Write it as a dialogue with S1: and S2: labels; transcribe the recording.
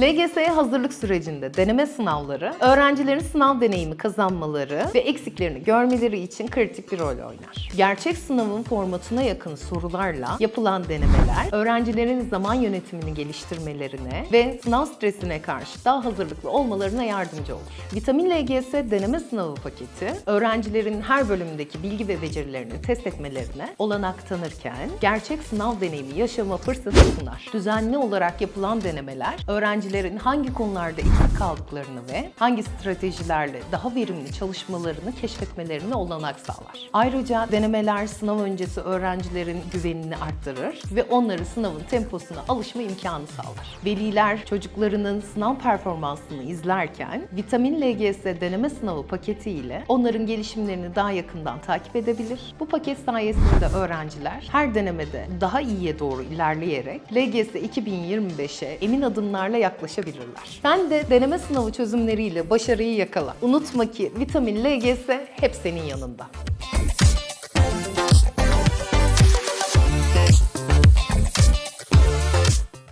S1: LGS'ye hazırlık sürecinde deneme sınavları, öğrencilerin sınav deneyimi kazanmaları ve eksiklerini görmeleri için kritik bir rol oynar. Gerçek sınavın formatına yakın sorularla yapılan denemeler, öğrencilerin zaman yönetimini geliştirmelerine ve sınav stresine karşı daha hazırlıklı olmalarına yardımcı olur. Vitamin LGS deneme sınavı paketi, öğrencilerin her bölümdeki bilgi ve becerilerini test etmelerine olanak tanırken, gerçek sınav deneyimi yaşama fırsatı sunar. Düzenli olarak yapılan denemeler, öğrencilerin hangi konularda eksik kaldıklarını ve hangi stratejilerle daha verimli çalışmalarını keşfetmelerine olanak sağlar. Ayrıca denemeler sınav öncesi öğrencilerin güvenini arttırır ve onları sınavın temposuna alışma imkanı sağlar. Veliler çocuklarının sınav performansını izlerken Vitamin LGS deneme sınavı paketi ile onların gelişimlerini daha yakından takip edebilir. Bu paket sayesinde öğrenciler her denemede daha iyiye doğru ilerleyerek LGS 2025'e emin adımlarla yaklaşabilirler. Sen de deneme sınavı çözümleriyle başarıyı yakala. Unutma ki Vitamin LGS hep senin yanında.